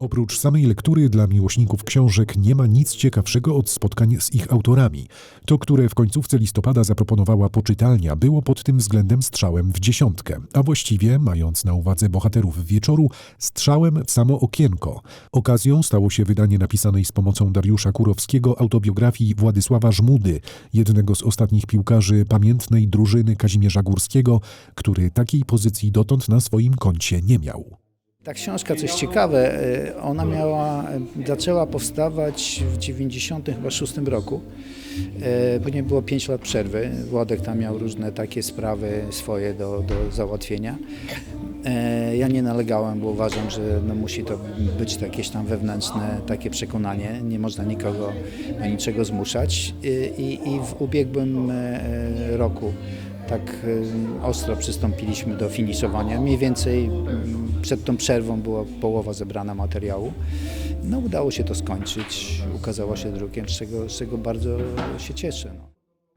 Oprócz samej lektury dla miłośników książek nie ma nic ciekawszego od spotkań z ich autorami. To, które w końcówce listopada zaproponowała poczytalnia, było pod tym względem strzałem w dziesiątkę, a właściwie, mając na uwadze bohaterów wieczoru, strzałem w samo okienko. Okazją stało się wydanie napisanej z pomocą Dariusza Kurowskiego autobiografii Władysława Żmudy, jednego z ostatnich piłkarzy pamiętnej drużyny Kazimierza Górskiego, który takiej pozycji dotąd na swoim koncie nie miał. Ta książka, coś ciekawe, e, ona miała, e, zaczęła powstawać w 96 roku. E, Później było 5 lat przerwy. Władek tam miał różne takie sprawy swoje do, do załatwienia. E, Ja nie nalegałem, bo uważam, że no musi to być jakieś tam wewnętrzne takie przekonanie. Nie można nikogo do niczego zmuszać. I, i, w ubiegłym e, roku tak e, ostro przystąpiliśmy do finiszowania. Mniej więcej mm, przed tą przerwą była połowa zebrana materiału. No udało się to skończyć, ukazała się drukiem, z czego, z czego bardzo się cieszę. No.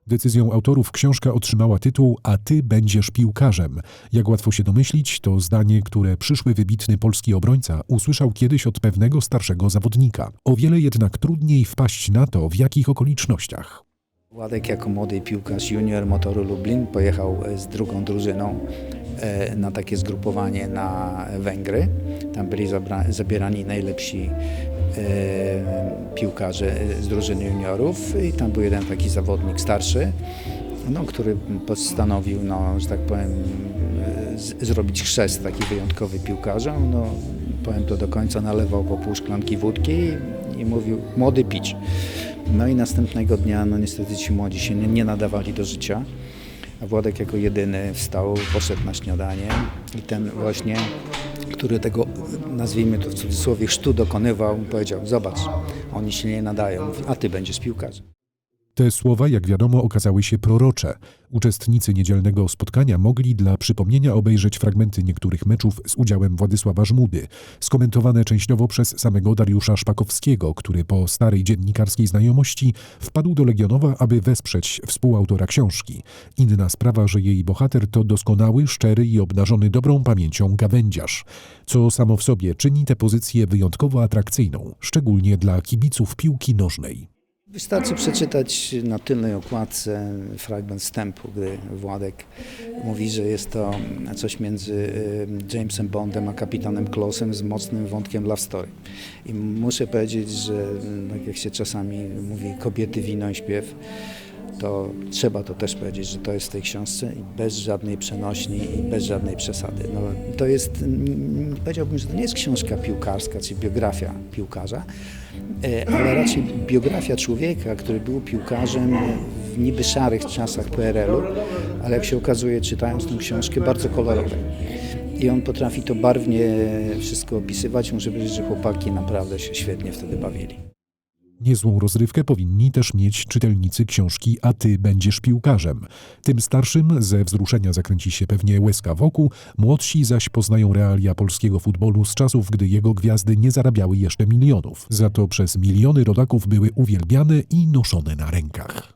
Decyzją autorów książka otrzymała tytuł A ty będziesz piłkarzem. Jak łatwo się domyślić, to zdanie, które przyszły wybitny polski obrońca usłyszał kiedyś od pewnego starszego zawodnika. O wiele jednak trudniej wpaść na to, w jakich okolicznościach. Władek jako młody piłkarz junior Motoru Lublin pojechał e, z drugą drużyną e, na takie zgrupowanie na Węgry. Tam byli zabierani najlepsi e, piłkarze z drużyny juniorów i tam był jeden taki zawodnik starszy, no, który postanowił, no, że tak powiem, zrobić chrzest taki wyjątkowy piłkarzom. No, powiem to do końca, nalewał po pół szklanki wódki i, mówił młody pić. No i następnego dnia, no niestety ci młodzi się nie, nie nadawali do życia. A Władek jako jedyny wstał, poszedł na śniadanie i ten właśnie, który tego, nazwijmy to w cudzysłowie, chrztu dokonywał, powiedział, zobacz, oni się nie nadają, a ty będziesz piłkarzem. Te słowa, jak wiadomo, okazały się prorocze. Uczestnicy niedzielnego spotkania mogli dla przypomnienia obejrzeć fragmenty niektórych meczów z udziałem Władysława Żmudy, skomentowane częściowo przez samego Dariusza Szpakowskiego, który po starej dziennikarskiej znajomości wpadł do Legionowa, aby wesprzeć współautora książki. Inna sprawa, że jej bohater to doskonały, szczery i obdarzony dobrą pamięcią gawędziarz, co samo w sobie czyni tę pozycję wyjątkowo atrakcyjną, szczególnie dla kibiców piłki nożnej. Wystarczy przeczytać na tylnej okładce fragment wstępu, gdy Władek mówi, że jest to coś między Jamesem Bondem a kapitanem Klosem z mocnym wątkiem love story. I muszę powiedzieć, że tak jak się czasami mówi kobiety, wino i śpiew, to trzeba to też powiedzieć, że to jest w tej książce i bez żadnej przenośni i bez żadnej przesady. No, to jest, powiedziałbym, że to nie jest książka piłkarska, czy biografia piłkarza, ale raczej biografia człowieka, który był piłkarzem w niby szarych czasach PRL-u, ale jak się okazuje, czytając tę książkę, bardzo kolorowe. I on potrafi to barwnie wszystko opisywać. Muszę powiedzieć, że chłopaki naprawdę się świetnie wtedy bawili. Niezłą rozrywkę powinni też mieć czytelnicy książki A ty będziesz piłkarzem. Tym starszym ze wzruszenia zakręci się pewnie łezka wokół, młodsi zaś poznają realia polskiego futbolu z czasów, gdy jego gwiazdy nie zarabiały jeszcze milionów. Za to przez miliony rodaków były uwielbiane i noszone na rękach.